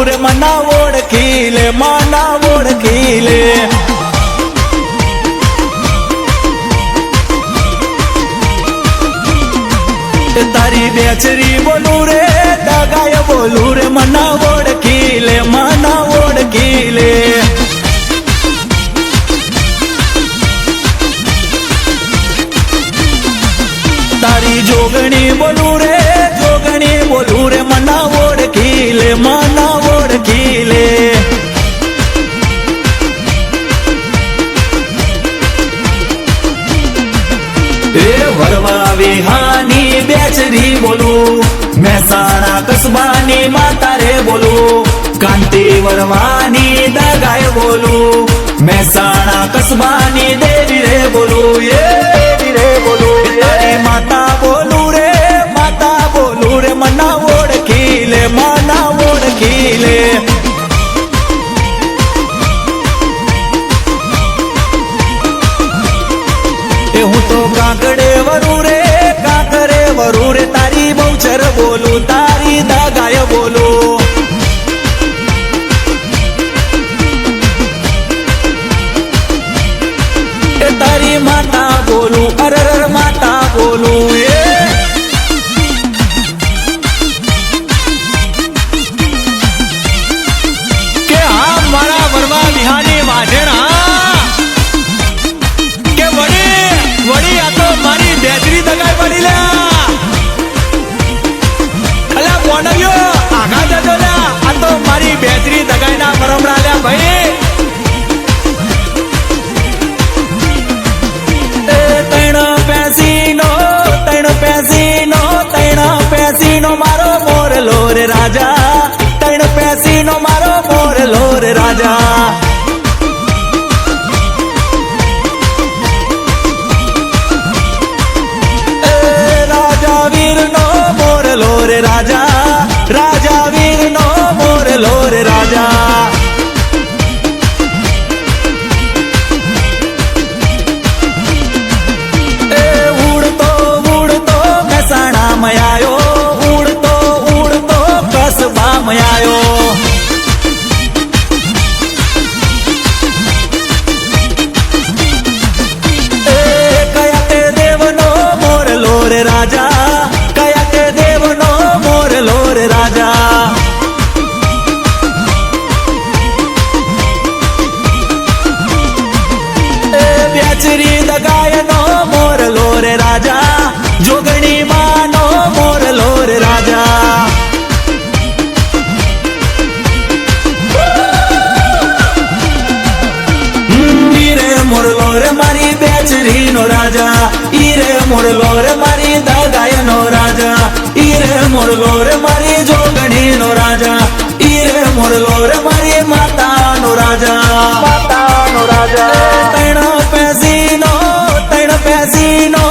दूर मना ओढ़ माना ओढ़ तारी बेचरी बोलू रे दगा बोलू रे मना ओढ़ माना ओढ़ तारी जोगणी बोलू रे जोगणी बोलू रे मना ओढ़ माना બેચેની બોલું મે સારા કસબાની માતા રે બોલું કાંટી વરવાની દગાય બોલું મે સારા કસબાની દેવી રે બોલું એ દેવી રે બોલું રે માતા બોલું રે માતા બોલું રે મના ઓળખિલે મના ઓળખિલે એ હું તો કાંગડે વરું મરું રે તારી બહુ ચરબો મોર રાજા તણ પેસી નો મારો મોર લોર રાજા નેચરી દગાયનો મોરલો રે રાજા જોગણી માનો મોરલો રે રાજા મોરલો રે મારી બેચરી નો રાજા ઈ રે મોરલો રે મારી દાદાય નો રાજા ઈ રે મોરલો રે મારી જોગણી નો Casino